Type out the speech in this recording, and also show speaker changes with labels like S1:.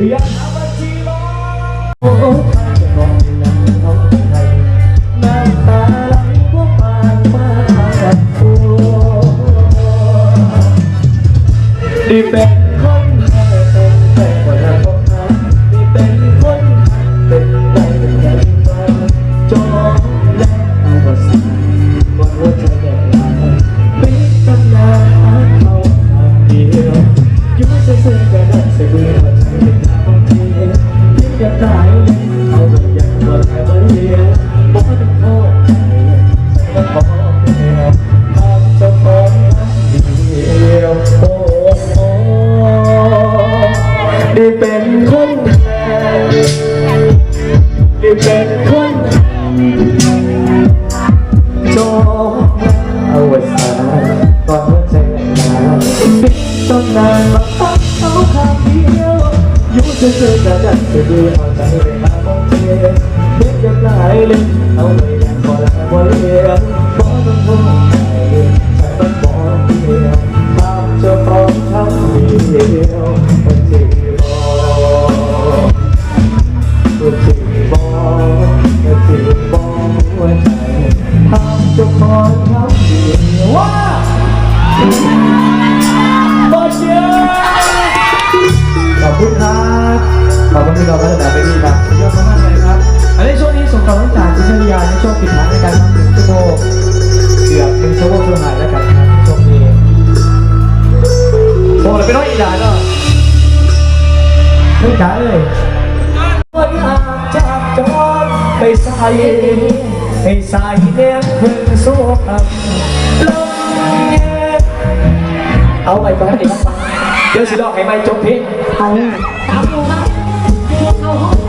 S1: Yang abad jiwa เลยมาบอกเธอเกจะตาเลยเอาไปแทนพอแล้วบ่เลี้ยงบ่ต้องทนใจใส่บัตรบ่เดียวตามเจ้าของทำเดียวคนจีบอกคนจีบอกคนจีบอกหัวใจทำเจ้าของทำ ลูกจ๋าเอ้ยว่าอยากจากจอนไปใส่ให้ใส่แนมพึ่งสู้กับลมเย็นเอาไปก่อนเดี๋ยวสิลองให้ไม่จบเพลง
S2: เอาตามหมูมาเอาห้อง